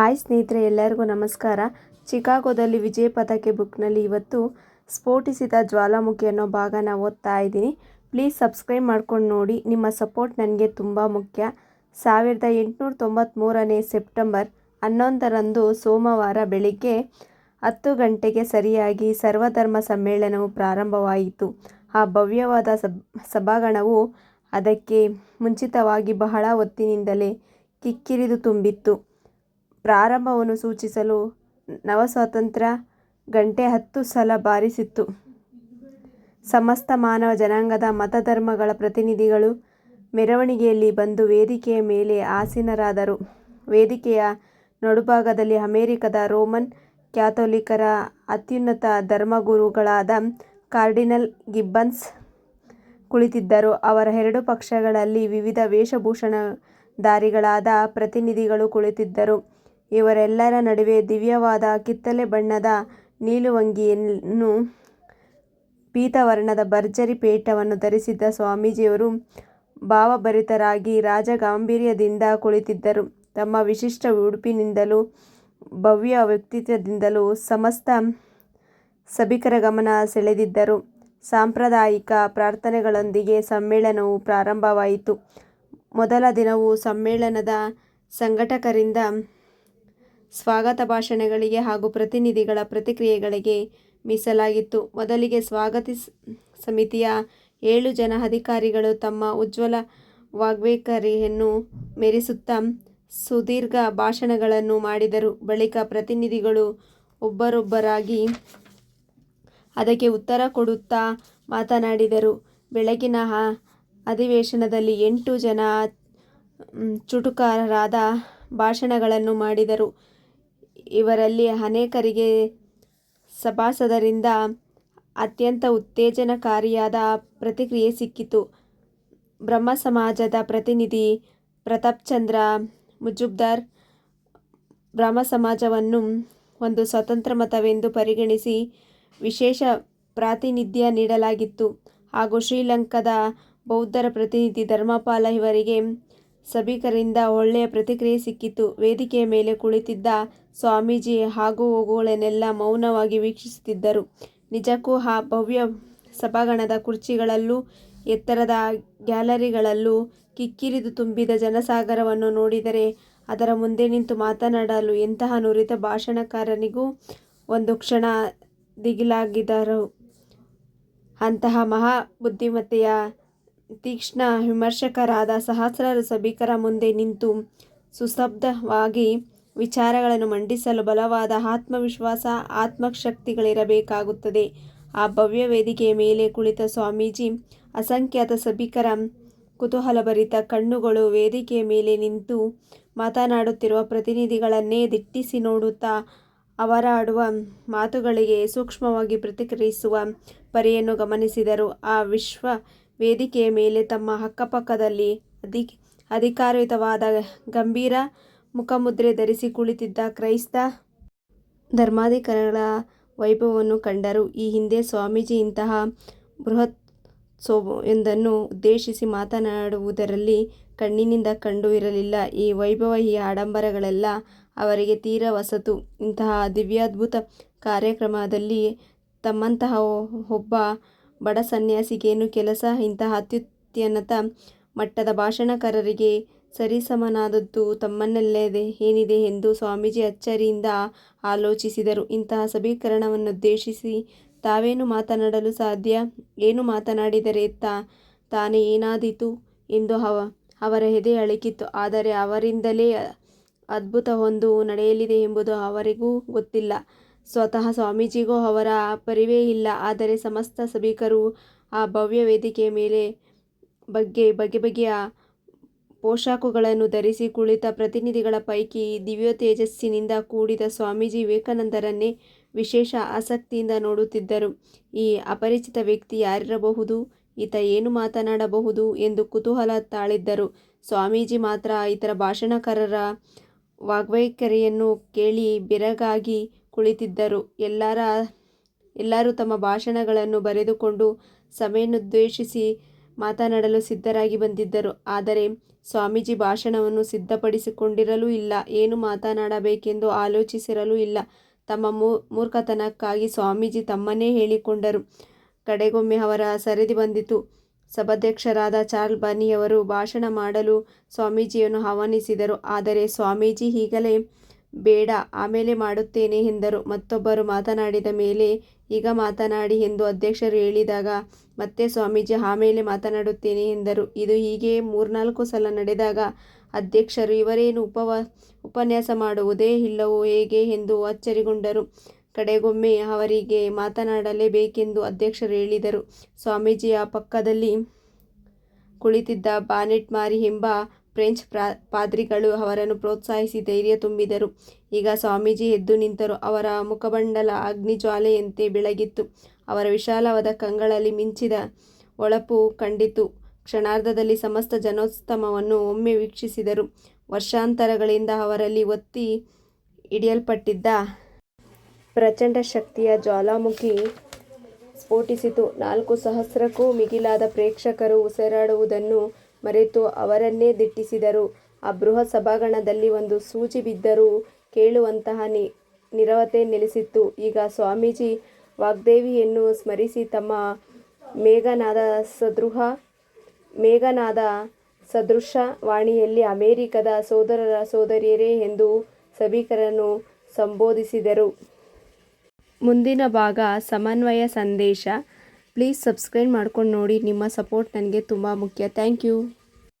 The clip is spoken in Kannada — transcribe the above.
ಹಾಯ್ ಸ್ನೇಹಿತರೆ, ಎಲ್ಲರಿಗೂ ನಮಸ್ಕಾರ. ಚಿಕಾಗೋದಲ್ಲಿ ವಿಜಯ ಪತಾಕೆ ಬುಕ್ನಲ್ಲಿ ಇವತ್ತು ಸ್ಫೋಟಿಸಿದ ಜ್ವಾಲಾಮುಖಿ ಅನ್ನೋ ಭಾಗನ ಓದ್ತಾ ಇದ್ದೀನಿ. ಪ್ಲೀಸ್ ಸಬ್ಸ್ಕ್ರೈಬ್ ಮಾಡ್ಕೊಂಡು ನೋಡಿ. ನಿಮ್ಮ ಸಪೋರ್ಟ್ ನನಗೆ ತುಂಬ ಮುಖ್ಯ. ಸಾವಿರದ ಎಂಟುನೂರ ತೊಂಬತ್ತ್ಮೂರನೇ ಸೆಪ್ಟೆಂಬರ್ ಹನ್ನೊಂದರಂದು ಸೋಮವಾರ ಬೆಳಿಗ್ಗೆ ಹತ್ತು ಗಂಟೆಗೆ ಸರಿಯಾಗಿ ಸರ್ವಧರ್ಮ ಸಮ್ಮೇಳನವು ಪ್ರಾರಂಭವಾಯಿತು. ಆ ಭವ್ಯವಾದ ಸಬ್, ಸಭಾಂಗಣವು ಅದಕ್ಕೆ ಮುಂಚಿತವಾಗಿ ಬಹಳ ಹೊತ್ತಿನಿಂದಲೇ ಕಿಕ್ಕಿರಿದು ತುಂಬಿತ್ತು. ಪ್ರಾರಂಭವನ್ನು ಸೂಚಿಸಲು ನವಸ್ವಾತಂತ್ರ್ಯ ಗಂಟೆ ಹತ್ತು ಸಲ ಬಾರಿಸಿತ್ತು. ಸಮಸ್ತ ಮಾನವ ಜನಾಂಗದ ಮತಧರ್ಮಗಳ ಪ್ರತಿನಿಧಿಗಳು ಮೆರವಣಿಗೆಯಲ್ಲಿ ಬಂದು ವೇದಿಕೆಯ ಮೇಲೆ ಆಸೀನರಾದರು. ವೇದಿಕೆಯ ನಡುಭಾಗದಲ್ಲಿ ಅಮೆರಿಕದ ರೋಮನ್ ಕ್ಯಾಥೋಲಿಕರ ಅತ್ಯುನ್ನತ ಧರ್ಮಗುರುಗಳಾದ ಕಾರ್ಡಿನಲ್ ಗಿಬ್ಬನ್ಸ್ ಕುಳಿತಿದ್ದರು. ಅವರ ಎರಡು ಪಕ್ಷಗಳಲ್ಲಿ ವಿವಿಧ ವೇಷಭೂಷಣಧಾರಿಗಳಾದ ಪ್ರತಿನಿಧಿಗಳು ಕುಳಿತಿದ್ದರು. ಇವರೆಲ್ಲರ ನಡುವೆ ದಿವ್ಯವಾದ ಕಿತ್ತಳೆ ಬಣ್ಣದ ನೀಲುವಂಗಿಯನ್ನು ಪೀತವರ್ಣದ ಭರ್ಜರಿ ಪೇಟವನ್ನು ಧರಿಸಿದ್ದ ಸ್ವಾಮೀಜಿಯವರು ಭಾವಭರಿತರಾಗಿ ರಾಜಗಾಂಭೀರ್ಯದಿಂದ ಕುಳಿತಿದ್ದರು. ತಮ್ಮ ವಿಶಿಷ್ಟ ಉಡುಪಿನಿಂದಲೂ ಭವ್ಯ ವ್ಯಕ್ತಿತ್ವದಿಂದಲೂ ಸಮಸ್ತ ಸಭಿಕರ ಗಮನ ಸೆಳೆದಿದ್ದರು. ಸಾಂಪ್ರದಾಯಿಕ ಪ್ರಾರ್ಥನೆಗಳೊಂದಿಗೆ ಸಮ್ಮೇಳನವು ಪ್ರಾರಂಭವಾಯಿತು. ಮೊದಲ ದಿನವು ಸಮ್ಮೇಳನದ ಸಂಘಟಕರಿಂದ ಸ್ವಾಗತ ಭಾಷಣಗಳಿಗೆ ಹಾಗೂ ಪ್ರತಿನಿಧಿಗಳ ಪ್ರತಿಕ್ರಿಯೆಗಳಿಗೆ ಮೀಸಲಾಗಿತ್ತು. ಮೊದಲಿಗೆ ಸ್ವಾಗತ ಸಮಿತಿಯ ಏಳು ಜನ ಅಧಿಕಾರಿಗಳು ತಮ್ಮ ಉಜ್ವಲ ವಾಗ್ವೇಖರಿಯನ್ನು ಮೆರೆಸುತ್ತಾ ಸುದೀರ್ಘ ಭಾಷಣಗಳನ್ನು ಮಾಡಿದರು. ಬಳಿಕ ಪ್ರತಿನಿಧಿಗಳು ಒಬ್ಬರೊಬ್ಬರಾಗಿ ಅದಕ್ಕೆ ಉತ್ತರ ಕೊಡುತ್ತಾ ಮಾತನಾಡಿದರು. ಬೆಳಗಿನ ಅಧಿವೇಶನದಲ್ಲಿ ಎಂಟು ಜನ ಚುಟುಕಾರರಾದ ಭಾಷಣಗಳನ್ನು ಮಾಡಿದರು. ಇವರಲ್ಲಿ ಅನೇಕರಿಗೆ ಸಭಾಸದರಿಂದ ಅತ್ಯಂತ ಉತ್ತೇಜನಕಾರಿಯಾದ ಪ್ರತಿಕ್ರಿಯೆ ಸಿಕ್ಕಿತು. ಬ್ರಹ್ಮ ಸಮಾಜದ ಪ್ರತಿನಿಧಿ ಪ್ರತಾಪ್ ಚಂದ್ರ ಮುಜುಬ್ದಾರ್ ಬ್ರಹ್ಮ ಸಮಾಜವನ್ನು ಒಂದು ಸ್ವತಂತ್ರ ಮತವೆಂದು ಪರಿಗಣಿಸಿ ವಿಶೇಷ ಪ್ರಾತಿನಿಧ್ಯ ನೀಡಲಾಗಿತ್ತು. ಹಾಗೂ ಶ್ರೀಲಂಕಾದ ಬೌದ್ಧರ ಪ್ರತಿನಿಧಿ ಧರ್ಮಪಾಲ ಇವರಿಗೆ ಸಭಿಕರಿಂದ ಒಳ್ಳೆಯ ಪ್ರತಿಕ್ರಿಯೆ ಸಿಕ್ಕಿತು. ವೇದಿಕೆಯ ಮೇಲೆ ಕುಳಿತಿದ್ದ ಸ್ವಾಮೀಜಿ ಹಾಗೂ ಹೋಗುಗಳನ್ನೆಲ್ಲ ಮೌನವಾಗಿ ವೀಕ್ಷಿಸುತ್ತಿದ್ದರು. ನಿಜಕ್ಕೂ ಆ ಭವ್ಯ ಸಭಾಂಗಣದ ಕುರ್ಚಿಗಳಲ್ಲೂ, ಎತ್ತರದ ಗ್ಯಾಲರಿಗಳಲ್ಲೂ ಕಿಕ್ಕಿರಿದು ತುಂಬಿದ ಜನಸಾಗರವನ್ನು ನೋಡಿದರೆ ಅದರ ಮುಂದೆ ನಿಂತು ಮಾತನಾಡಲು ಎಂತಹ ನುರಿತ ಭಾಷಣಕಾರನಿಗೂ ಒಂದು ಕ್ಷಣ ದಿಗಿಲಾಗಿದ್ದರು. ಅಂತಹ ಮಹಾ ಬುದ್ಧಿಮತ್ತೆಯ ತೀಕ್ಷ್ಣ ವಿಮರ್ಶಕರಾದ ಸಹಸ್ರಾರು ಸಭಿಕರ ಮುಂದೆ ನಿಂತು ಸುಸ್ತಬ್ಧವಾಗಿ ವಿಚಾರಗಳನ್ನು ಮಂಡಿಸಲು ಬಲವಾದ ಆತ್ಮವಿಶ್ವಾಸ, ಆತ್ಮಶಕ್ತಿಗಳಿರಬೇಕಾಗುತ್ತದೆ. ಆ ಭವ್ಯ ವೇದಿಕೆಯ ಮೇಲೆ ಕುಳಿತ ಸ್ವಾಮೀಜಿ, ಅಸಂಖ್ಯಾತ ಸಭಿಕರ ಕುತೂಹಲಭರಿತ ಕಣ್ಣುಗಳು ವೇದಿಕೆಯ ಮೇಲೆ ನಿಂತು ಮಾತನಾಡುತ್ತಿರುವ ಪ್ರತಿನಿಧಿಗಳನ್ನೇ ದಿಟ್ಟಿಸಿ ನೋಡುತ್ತಾ ಅವರಾಡುವ ಮಾತುಗಳಿಗೆ ಸೂಕ್ಷ್ಮವಾಗಿ ಪ್ರತಿಕ್ರಿಯಿಸುವ ಪರಿಯನ್ನು ಗಮನಿಸಿದರು. ಆ ವಿಶ್ವ ವೇದಿಕೆಯ ಮೇಲೆ ತಮ್ಮ ಅಕ್ಕಪಕ್ಕದಲ್ಲಿ ಅಧಿ, ಅಧಿಕಾರಯುತವಾದ ಗಂಭೀರ ಮುಖಮುದ್ರೆ ಧರಿಸಿ ಕುಳಿತಿದ್ದ ಕ್ರೈಸ್ತ ಧರ್ಮಾಧಿಕಾರಿಗಳ ವೈಭವವನ್ನು ಕಂಡರು. ಈ ಹಿಂದೆ ಸ್ವಾಮೀಜಿ ಇಂತಹ ಬೃಹತ್ ಸೋಭವೊಂದನ್ನು ಉದ್ದೇಶಿಸಿ ಮಾತನಾಡುವುದರಲ್ಲಿ ಕಣ್ಣಿನಿಂದ ಕಂಡು ಇರಲಿಲ್ಲ. ಈ ವೈಭವ, ಈ ಆಡಂಬರಗಳೆಲ್ಲ ಅವರಿಗೆ ತೀರ ವಸತು. ಇಂತಹ ದಿವ್ಯಾದ್ಭುತ ಕಾರ್ಯಕ್ರಮದಲ್ಲಿ ತಮ್ಮಂತಹ ಒಬ್ಬ ಬಡ ಸನ್ಯಾಸಿಗೇನು ಕೆಲಸ ಇಂತಹ ಅತ್ಯುನ್ನತ ಮಟ್ಟದ ಭಾಷಣಕಾರರಿಗೆ ಸರಿಸಮನಾದದ್ದು ತಮ್ಮಲ್ಲದೆ ಏನಿದೆ ಎಂದು ಸ್ವಾಮೀಜಿ ಅಚ್ಚರಿಯಿಂದ ಆಲೋಚಿಸಿದರು. ಇಂತಹ ಸಭೀಕರಣವನ್ನುದ್ದೇಶಿಸಿ ತಾವೇನು ಮಾತನಾಡಲು ಸಾಧ್ಯ? ಏನು ಮಾತನಾಡಿದರೆ ತಾ, ತಾನೇ ಏನಾದೀತು ಎಂದು ಅವರ ಎದೆ ಅಳಿಕಿತ್ತು. ಆದರೆ ಅವರಿಂದಲೇ ಅದ್ಭುತವೊಂದು ನಡೆಯಲಿದೆ ಎಂಬುದು ಅವರಿಗೂ ಗೊತ್ತಿಲ್ಲ. ಸ್ವತಃ ಸ್ವಾಮೀಜಿಗೂ ಅವರ ಪರಿವೇ ಇಲ್ಲ. ಆದರೆ ಸಮಸ್ತ ಸಭಿಕರು ಆ ಭವ್ಯ ವೇದಿಕೆಯ ಮೇಲೆ ಬಗ್ಗೆ, ಬಗೆ ಬಗೆಯ ಪೋಷಾಕುಗಳನ್ನು ಧರಿಸಿ ಕುಳಿತ ಪ್ರತಿನಿಧಿಗಳ ಪೈಕಿ ದಿವ್ಯತೇಜಸ್ಸಿನಿಂದ ಕೂಡಿದ ಸ್ವಾಮೀಜಿ ವಿವೇಕಾನಂದರನ್ನೇ ವಿಶೇಷ ಆಸಕ್ತಿಯಿಂದ ನೋಡುತ್ತಿದ್ದರು. ಈ ಅಪರಿಚಿತ ವ್ಯಕ್ತಿ ಯಾರಿರಬಹುದು? ಈತ ಏನು ಮಾತನಾಡಬಹುದು ಎಂದು ಕುತೂಹಲ ತಾಳಿದ್ದರು. ಸ್ವಾಮೀಜಿ ಮಾತ್ರ ಇತರ ಭಾಷಣಕಾರರ ವಾಗ್ವೈಖರಿಯನ್ನು ಕೇಳಿ ಬೆರಗಾಗಿ ಕುಳಿತಿದ್ದರು ಎಲ್ಲರ ಎಲ್ಲರೂ ತಮ್ಮ ಭಾಷಣಗಳನ್ನು ಬರೆದುಕೊಂಡು ಸಭೆಯನ್ನುದ್ದೇಶಿಸಿ ಮಾತನಾಡಲು ಸಿದ್ಧರಾಗಿ ಬಂದಿದ್ದರು. ಆದರೆ ಸ್ವಾಮೀಜಿ ಭಾಷಣವನ್ನು ಸಿದ್ಧಪಡಿಸಿಕೊಂಡಿರಲೂ ಇಲ್ಲ, ಏನು ಮಾತನಾಡಬೇಕೆಂದು ಆಲೋಚಿಸಿರಲೂ ಇಲ್ಲ. ತಮ್ಮ ಮೂರ್ಖತನಕ್ಕಾಗಿ ಸ್ವಾಮೀಜಿ ತಮ್ಮನ್ನೇ ಹೇಳಿಕೊಂಡರು. ಕಡೆಗೊಮ್ಮೆ ಅವರ ಸರದಿ ಬಂದಿತು. ಸಭಾಧ್ಯಕ್ಷರಾದ ಚಾರ್ಲ್ ಬನಿಯವರು ಭಾಷಣ ಮಾಡಲು ಸ್ವಾಮೀಜಿಯನ್ನು ಆಹ್ವಾನಿಸಿದರು. ಆದರೆ ಸ್ವಾಮೀಜಿ ಈಗಲೇ ಬೇಡ, ಆಮೇಲೆ ಮಾಡುತ್ತೇನೆ ಎಂದರು. ಮತ್ತೊಬ್ಬರು ಮಾತನಾಡಿದ ಮೇಲೆ ಈಗ ಮಾತನಾಡಿ ಎಂದು ಅಧ್ಯಕ್ಷರು ಹೇಳಿದಾಗ ಮತ್ತೆ ಸ್ವಾಮೀಜಿ ಆಮೇಲೆ ಮಾತನಾಡುತ್ತೇನೆ ಎಂದರು. ಇದು ಹೀಗೆ ಮೂರ್ನಾಲ್ಕು ಸಲ ನಡೆದಾಗ ಅಧ್ಯಕ್ಷರು ಇವರೇನು ಉಪನ್ಯಾಸ ಮಾಡುವುದೇ ಇಲ್ಲವೋ ಹೇಗೆ ಎಂದು ಅಚ್ಚರಿಗೊಂಡರು. ಕಡೆಗೊಮ್ಮೆ ಅವರಿಗೆ ಮಾತನಾಡಲೇ ಬೇಕೆಂದು ಅಧ್ಯಕ್ಷರು ಹೇಳಿದರು. ಸ್ವಾಮೀಜಿಯ ಪಕ್ಕದಲ್ಲಿ ಕುಳಿತಿದ್ದ ಬಾನೆಟ್ ಮಾರಿ ಎಂಬ ಫ್ರೆಂಚ್ ಪಾದ್ರಿಗಳು ಅವರನ್ನು ಪ್ರೋತ್ಸಾಹಿಸಿ ಧೈರ್ಯ ತುಂಬಿದರು. ಈಗ ಸ್ವಾಮೀಜಿ ಎದ್ದು ನಿಂತರು. ಅವರ ಮುಖಮಂಡಲ ಅಗ್ನಿಜ್ವಾಲೆಯಂತೆ ಬೆಳಗಿತ್ತು. ಅವರ ವಿಶಾಲವಾದ ಕಂಗಳಲ್ಲಿ ಮಿಂಚಿದ ಹೊಳಪು ಕಂಡಿತು. ಕ್ಷಣಾರ್ಧದಲ್ಲಿ ಸಮಸ್ತ ಜನೋತ್ಸವವನ್ನು ಒಮ್ಮೆ ವೀಕ್ಷಿಸಿದರು. ವರ್ಷಾಂತರಗಳಿಂದ ಅವರಲ್ಲಿ ಒತ್ತಿ ಹಿಡಿಯಲ್ಪಟ್ಟಿದ್ದ ಪ್ರಚಂಡ ಶಕ್ತಿಯ ಜ್ವಾಲಾಮುಖಿ ಸ್ಫೋಟಿಸಿತು. ನಾಲ್ಕು ಸಹಸ್ರಕ್ಕೂ ಮಿಗಿಲಾದ ಪ್ರೇಕ್ಷಕರು ಉಸಿರಾಡುವುದನ್ನು ಮರೆತು ಅವರನ್ನೇ ದಿಟ್ಟಿಸಿದರು. ಆ ಬೃಹತ್ ಸಭಾಂಗಣದಲ್ಲಿ ಒಂದು ಸೂಜಿ ಬಿದ್ದರೂ ಕೇಳುವಂತಹ ನಿರವತೆ ನೆಲೆಸಿತ್ತು. ಈಗ ಸ್ವಾಮೀಜಿ ವಾಗ್ದೇವಿಯನ್ನು ಸ್ಮರಿಸಿ ತಮ್ಮ ಮೇಘನಾದ ಸದೃಶ ವಾಣಿಯಲ್ಲಿ ಅಮೆರಿಕದ ಸೋದರರ ಸೋದರಿಯರೇ ಎಂದು ಸಭಿಕರನ್ನು ಸಂಬೋಧಿಸಿದರು. ಮುಂದಿನ ಭಾಗ ಸಮನ್ವಯ ಸಂದೇಶ. ಪ್ಲೀಸ್ ಸಬ್ಸ್ಕ್ರೈಬ್ ಮಾಡ್ಕೊಂಡು ನೋಡಿ. ನಿಮ್ಮ ಸಪೋರ್ಟ್ ನನಗೆ ತುಂಬ ಮುಖ್ಯ. Thank you